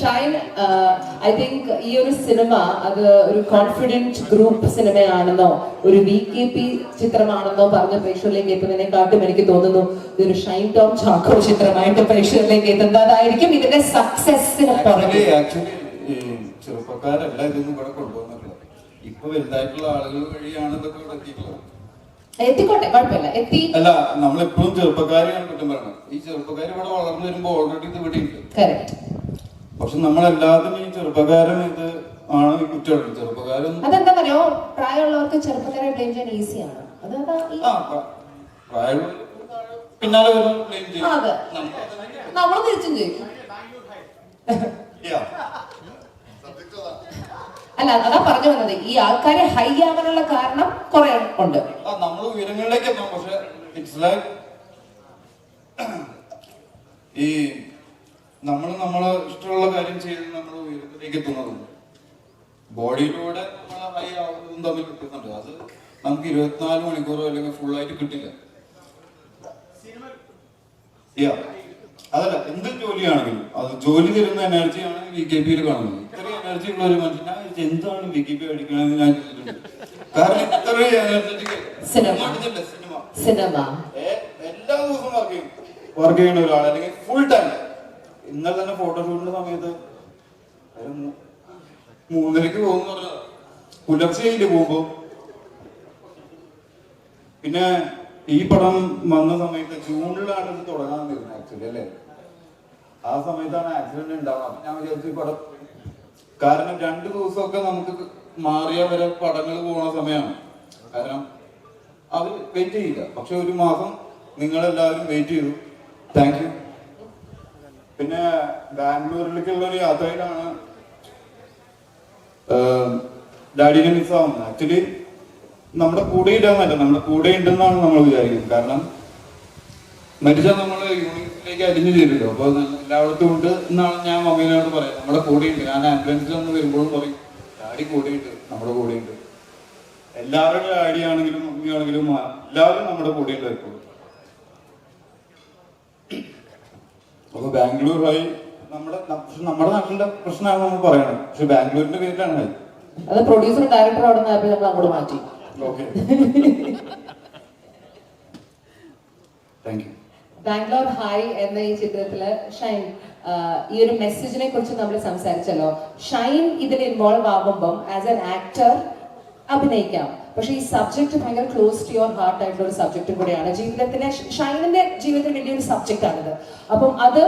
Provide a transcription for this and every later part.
Shine I think ഈ ഒരു cinema അത് ഒരു കോൺഫിഡന്റ് ഗ്രൂപ്പ് സിനിമയാണെന്നോ ഒരു വി കെ പി ചിത്രമാണെന്നോ പറഞ്ഞ പ്രേക്ഷകരിലേക്ക് എത്തുന്നതിനെക്കാട്ടും എനിക്ക് തോന്നുന്നു ഇതൊരു ഷൈൻ ടോം ചാക്കോ ചിത്രമായിട്ട് പ്രേക്ഷകരിലേക്ക് എത്തുന്നതായിരിക്കും ഇതിന്റെ സക്സസിന് ഈ ചെറുപ്പക്കാരല്ല ഇതൊന്നും ഇവിടെ കൊണ്ടുവന്നിട്ടുള്ളത്. ഇപ്പൊ വലുതായിട്ടുള്ള ആളുകൾ വഴിയാണ് ഇതൊക്കെ ഇവിടെ എത്തിയിട്ടുള്ളത്. എത്തിക്കോട്ടെ കുഴപ്പമില്ല. എത്തി. അല്ല നമ്മളെപ്പോഴും ചെറുപ്പക്കാരെയാണ് കുറ്റം പറയുന്നത്. ഈ ചെറുപ്പക്കാർ ഇവിടെ വളർന്നു വരുമ്പോൾ ഓൾറെഡി ഇത് ഇവിടെ ഉണ്ട് കറക്റ്റ് പക്ഷെ നമ്മളെല്ലാത്തിനും ഈ ചെറുപ്പക്കാരും ഇത് ആണ് ഈ കുറ്റം ചെറുപ്പക്കാരൻ അതെന്താണെന്നറിയോ പ്രായമുള്ളവർക്ക് ചെറുപ്പക്കാരെ ബ്ലെയിം ചെയ്യാൻ ഈസിയാണ് അത് അതാ ഈ- ആ പ്ര- പ്രായം പിന്നാലെ വരും blame ചെയ്യും. ആ, അതെ. നമ്മൾ- നമ്മൾ തിരിച്ചും Yeah. അല്ല അതാ പറഞ്ഞു വന്നത്. ഈ ആൾക്കാരെ ഹൈ ആവാനുള്ള കാരണം കുറെ ഉണ്ട്. ആ നമ്മൾ ഉയരങ്ങളിലേക്ക് എത്താം പക്ഷെ ഇറ്റ്സ് ലൈക്ക് ഈ നമ്മൾ നമ്മളെ ഇഷ്ടമുള്ള കാര്യം ചെയ്ത് നമ്മൾ ഉയരത്തിലേക്ക് എത്തുന്നതും ബോഡിയിലൂടെ നമ്മൾ ഹൈ ആവുന്നതും തമ്മിൽ കിട്ടുന്നുണ്ട് അത് നമുക്ക് ഇരുപത്തിനാല് മണിക്കൂറോ അല്ലെങ്കിൽ ഫുൾ ആയിട്ട് കിട്ടില്ല. അതല്ല എന്ത് ജോലിയാണെങ്കിലും അത് ജോലി തരുന്ന എനർജിയാണ് വി കെ പിയിൽ കാണുന്നത്. ഇത്രയും എനർജി ഉള്ള ഒരു മനുഷ്യൻ എന്താണ് വി കെ പി അടിക്കണമെന്ന് ഞാൻ ചോദിച്ചിട്ടുണ്ട്. കാരണം ഇത്രയും എനർജറ്റിക് സിനിമ. എല്ലാ ദിവസവും വർക്ക് ചെയ്യും. വർക്ക് ചെയ്യുന്ന ഒരാൾ അല്ലെങ്കിൽ ഫുൾ ടൈം ഇന്നലെ തന്നെ ഫോട്ടോഷൂട്ടിന്റെ സമയത്ത് മൂന്നരക്ക് പോകുന്ന പുലർച്ചെ പുലർച്ചെയിൽ പോകുമ്പോ? പിന്നെ ഈ പടം വന്ന സമയത്ത് ജൂണിലാണ് ഇത് തുടങ്ങാൻ തരുന്നത് ആക്ച്വലി അല്ലേ? ആ സമയത്താണ് ആക്സിഡന്റ് ഉണ്ടാവുന്നത്. അപ്പൊ ഞാൻ വിചാരിച്ചു ഈ പടം കാരണം രണ്ടു ദിവസമൊക്കെ നമുക്ക് മാറിയ വരെ പടങ്ങൾ പോണ സമയമാണ്. കാരണം അവർ വെയിറ്റ് ചെയ്യില്ല. പക്ഷെ ഒരു മാസം നിങ്ങളെല്ലാവരും വെയിറ്റ് ചെയ്തു. താങ്ക് യു പിന്നെ ബാംഗ്ലൂരിലേക്കുള്ള ഒരു യാത്രയിലാണ് ഡാഡിനെ മിസ് ആവുന്നത്. ആക്ച്വലി നമ്മുടെ കൂടെ ഇല്ലാന്നല്ല നമ്മുടെ കൂടെ ഉണ്ടെന്നാണ് നമ്മൾ വിചാരിക്കുന്നത്. കാരണം മരിച്ചാൽ നമ്മൾ യൂണിറ്റിലേക്ക് അരിഞ്ഞു ചേരുമല്ലോ അപ്പൊ എല്ലായിടത്തും ഉണ്ട് എന്നാണ് ഞാൻ മമ്മീനോട് പറയാം നമ്മുടെ കൂടെയുണ്ട് ഞാൻ ആംബുലൻസിൽ ഒന്ന് വരുമ്പോഴും പറയും ഡാഡി കൂടെയുണ്ട് നമ്മുടെ കൂടെയുണ്ട് എല്ലാവരുടെ ഡാഡി ആണെങ്കിലും മമ്മി ആണെങ്കിലും ആ, എല്ലാവരും നമ്മുടെ കൂടെയുണ്ട് എപ്പോഴും അപ്പൊ ബാംഗ്ലൂർ നമ്മുടെ നമ്മുടെ നാട്ടിലെ പ്രശ്നമാണ് നമ്മൾ പറയണത് പക്ഷെ ബാംഗ്ലൂരിന്റെ പേരിലാണ് ഹൈ അത് പ്രൊഡ്യൂസർ ഡയറക്ടർ അവിടെ നിന്ന് നമ്മൾ അങ്ങോട്ട് മാറ്റി. ബാംഗ്ലൂർ ഹായ് എന്ന ഈ ചിത്രത്തിൽ ഷൈൻ ഈ ഒരു മെസ്സേജിനെ കുറിച്ച് നമ്മൾ സംസാരിച്ചല്ലോ. ഷൈൻ ഇതിൽ ഇൻവോൾവ് ആകുമ്പം ആസ് എൻ ആക്ടർ അഭിനയിക്കാം. പക്ഷെ ഈ സബ്ജക്ട് ഭയങ്കര ക്ലോസ് ടു യുവർ ഹാർട്ട് ആയിട്ടുള്ള ഒരു സബ്ജക്റ്റും കൂടെയാണ് ജീവിതത്തിലെ ഷൈനിന്റെ ജീവിതത്തിൽ വലിയൊരു സബ്ജക്റ്റ് ആണിത്. അപ്പം അത്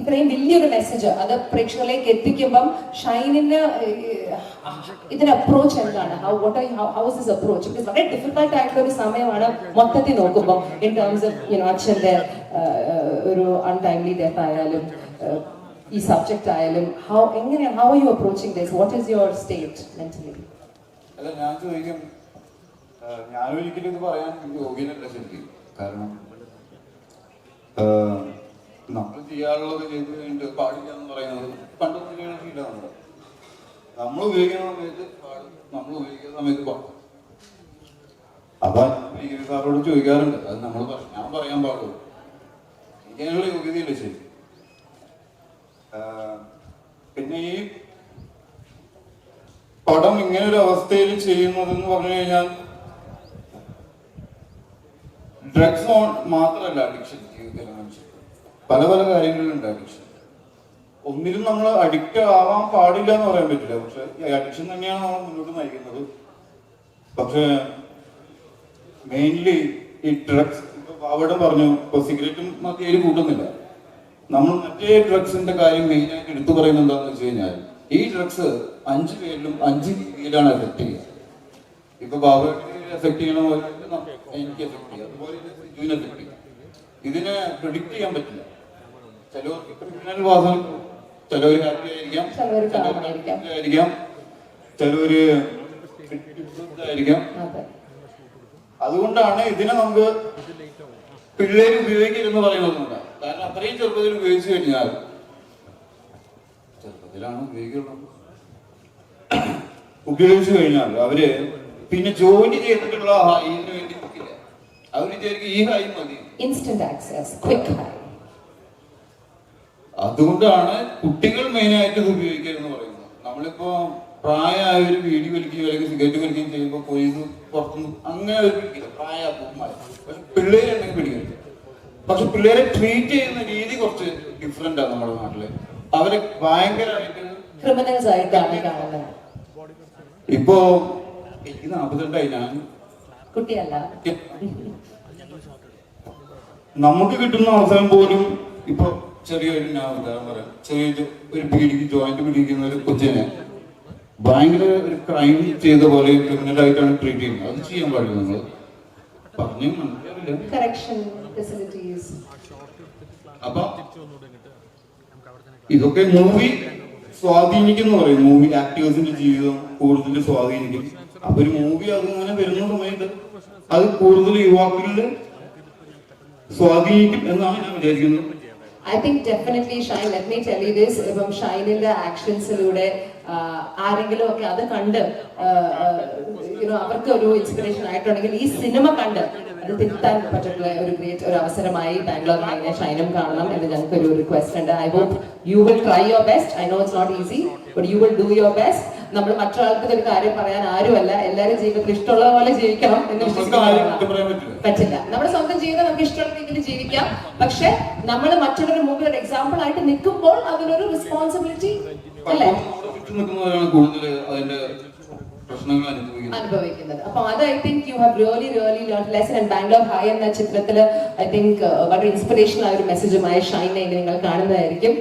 ഇത്രയും വലിയൊരു മെസ്സേജ് അത് പ്രേക്ഷകരിലേക്ക് എത്തിക്കുമ്പം ഷൈനിന് ഇതിന് അപ്രോച്ച് എന്താണ്? ഹൗ ഇസ് അപ്രോച്ച് വളരെ ഡിഫിക്കൽട്ട് ആയിട്ടുള്ള ഒരു സമയമാണ് മൊത്തത്തിൽ നോക്കുമ്പോൾ ഇൻ ടേംസ് ഓഫ് യുനോ അച്ഛന്റെ ഒരു അൺടൈംലി ഡെത്ത് ആയാലും ഈ സബ്ജക്റ്റ് ആയാലും ഹൗ എങ്ങനെയാണ് how are you approaching this what is your state mentally അല്ല ഞാൻ ചോദിക്കും. ഞാനൊരിക്കലും ഇത് പറയാൻ യോഗ്യനല്ല ശരിക്കും. കാരണം നമ്മൾ ചെയ്യാറുള്ളത് ചെയ്ത് കഴിഞ്ഞിട്ട് പാടില്ല എന്ന് പറയുന്നത് പണ്ട് ഫീൽ ശീലമാണ് നമ്മൾ ഉപയോഗിക്കുന്ന സമയത്ത് പാടും. നമ്മൾ ഉപയോഗിക്കുന്ന സമയത്ത് പാടും. അപ്പൊ ഭീകര സാറോട് ചോദിക്കാറുണ്ട്. അത് നമ്മൾ ഞാൻ പറയാൻ പാടുള്ളൂ. എനിക്ക് യോഗ്യതയില്ല ശരി പിന്നെ ഈ പടം ഇങ്ങനെ ഒരു അവസ്ഥയിൽ ചെയ്യുന്നതെന്ന് പറഞ്ഞു കഴിഞ്ഞാൽ ഡ്രഗ്സ് ഓൺ മാത്രമല്ല അഡിക്ഷൻ ജീവിതത്തിൽ പല പല കാര്യങ്ങളിലുണ്ട് അഡിക്ഷൻ ഒന്നിലും നമ്മൾ അഡിക്റ്റ് ആവാൻ പാടില്ല എന്ന് പറയാൻ പറ്റില്ല. പക്ഷെ അഡിക്ഷൻ തന്നെയാണ് നമ്മൾ മുന്നോട്ട് നയിക്കുന്നത്. പക്ഷെ മെയിൻലി ഈ ഡ്രഗ്സ് അവിടെ പറഞ്ഞു ഇപ്പൊ സിഗരറ്റും മറ്റേ കൂട്ടുന്നില്ല. നമ്മൾ മറ്റേ ഡ്രഗ്സിന്റെ കാര്യം മെയിൻ ആയിട്ട് എടുത്തു പറയുന്നത് എന്താണെന്ന് വെച്ച് കഴിഞ്ഞാൽ ഈ ഡ്രഗ്സ് അഞ്ച് പേരിലും അഞ്ച് രീതിയിലാണ് എഫക്ട് ചെയ്യുക. ഇപ്പൊ ബാബുവിനെ എഫക്ട് ചെയ്യണ പോലെ എനിക്ക് എഫക്ട് ചെയ്യുക അതുപോലെ സിജുവിനെ എഫക്ട് ചെയ്യുക ഇതിനെ പ്രിഡിക്ട് ചെയ്യാൻ പറ്റില്ല. ചിലവർക്ക് ക്രിമിനൽ ചിലവർ ഹാപ്പി ആയിരിക്കാം. ചിലവര് അതുകൊണ്ടാണ് ഇതിനെ നമുക്ക് പിള്ളേർ ഉപയോഗിക്കരുതെന്ന് പറയുന്നത് കൊണ്ടാണ് കാരണം അത്രയും ചെറുപ്പത്തിൽ ഉപയോഗിച്ചു കഴിഞ്ഞാൽ ചെറുപ്പത്തിലാണ് ഉപയോഗിക്കുള്ളത് ഉപയോഗിച്ചു കഴിഞ്ഞാൽ അവർ പിന്നെ ജോലി ചെയ്തിട്ടുള്ള ഹൈന് വേണ്ടി നിൽക്കില്ല അവർ വിചാരിക്കും ഈ ഹൈ മതി. ഇൻസ്റ്റന്റ് ആക്സസ് ക്വിക്ക് ഹൈ അതുകൊണ്ടാണ് കുട്ടികൾ മെയിനായിട്ട് ഇത് ഉപയോഗിക്കരുതെന്ന് പറയുന്നത്. നമ്മളിപ്പോ പ്രായമായ ഒരു വീഡിയോ വലിക്കുകയോ അല്ലെങ്കിൽ സിഗരറ്റ് വലിക്കുകയും ചെയ്യുമ്പോൾ പോലീസ് പുറത്തുനിന്ന് അങ്ങനെ ഒരു പിടിക്കില്ല. പ്രായ പക്ഷെ പിള്ളേരുണ്ടെങ്കിൽ പിടിക്കില്ല പക്ഷെ പിള്ളേരെ ട്രീറ്റ് ചെയ്യുന്ന രീതി കുറച്ച് ഡിഫറെന്റ് ആണ് നമ്മുടെ നാട്ടിൽ. അവരെ ഭയങ്കരമായിട്ട് ക്രിമിനൽസ് ആയിട്ടാണ് കാണുന്നത്. ഇപ്പോ എനിക്ക് നാപ്പത്തിരണ്ടായി. ഞാൻ കുട്ടിയല്ല. നമുക്ക് കിട്ടുന്ന അവസരം പോലും ഇപ്പൊ ചെറിയൊരു ഞാൻ ഉദാഹരണം പറയാം. ചെറിയൊരു ഒരു പീഡിക്ക് ജോയിന്റ് പിടിക്കുന്ന ഒരു കൊച്ചിനെ ഭയങ്കര ഒരു ക്രൈം ചെയ്ത പോലെ ക്രിമിനൽ ആയിട്ടാണ് ട്രീറ്റ് ചെയ്യുന്നത്. അത് ചെയ്യാൻ പാടില്ല നമ്മൾ പറഞ്ഞു മനസ്സിലാവില്ല. അപ്പൊ ഇതൊക്കെ മൂവി സ്വാധീനിക്കുന്ന പറയും. മൂവി ആക്ടേഴ്സിന്റെ ജീവിതം കൂടുതൽ സ്വാധീനിക്കും. അപ്പൊ ഒരു മൂവി അത് ഇങ്ങനെ വരുന്ന സമയത്ത് അത് കൂടുതൽ യുവാക്കളിൽ സ്വാധീനിക്കും എന്നാണ് ഞാൻ വിചാരിക്കുന്നത്. I think definitely Shine let me tell you this ഇപ്പം ഷൈനിന്റെ ആക്ഷൻസിലൂടെ ആരെങ്കിലും ഒക്കെ അത് കണ്ട് അവർക്ക് ഒരു ഇൻസ്പിറേഷൻ ആയിട്ടുണ്ടെങ്കിൽ ഈ സിനിമ കണ്ട് അത് തിരുത്താൻ പറ്റുന്ന ഒരു ഗ്രേറ്റ് ഒരു അവസരമായി ബാംഗ്ലൂർ മൈനെ ഷൈനും കാണണം എന്ന് ഞങ്ങൾക്ക് ഒരു റിക്വസ്റ്റ് ഉണ്ട്. I hope you will try your best I know it's not easy but you will do your best നമ്മൾ മറ്റൊരാൾക്ക് ഒരു കാര്യം പറയാൻ ആരുമല്ല. എല്ലാവരും ജീവിതത്തിൽ ഇഷ്ടമുള്ള പോലെ ജീവിക്കണം എന്ന് വിശ്വസിക്കുന്നു പറ്റില്ല. നമ്മുടെ സ്വന്തം ജീവിതം നമുക്ക് ഇഷ്ടമുള്ള രീതിയിൽ ജീവിക്കാം. പക്ഷെ നമ്മൾ മറ്റുള്ളവരുടെ മുമ്പിൽ ഒരു എക്സാമ്പിൾ ആയിട്ട് നിൽക്കുമ്പോൾ അതിനൊരു റെസ്പോൺസിബിലിറ്റി അല്ലേ? കൂടുതൽ അതിന്റെ അനുഭവിക്കുന്നത്. അപ്പൊ അത് I think you have really really learn lesson and Bangalore High എന്ന ചിത്രത്തിൽ ഐ തിങ്ക് വളരെ ഇൻസ്പിറേഷൻ ആയ ഒരു മെസ്സേജുമായ ഷൈൻ നിങ്ങൾ കാണുന്നതായിരിക്കും.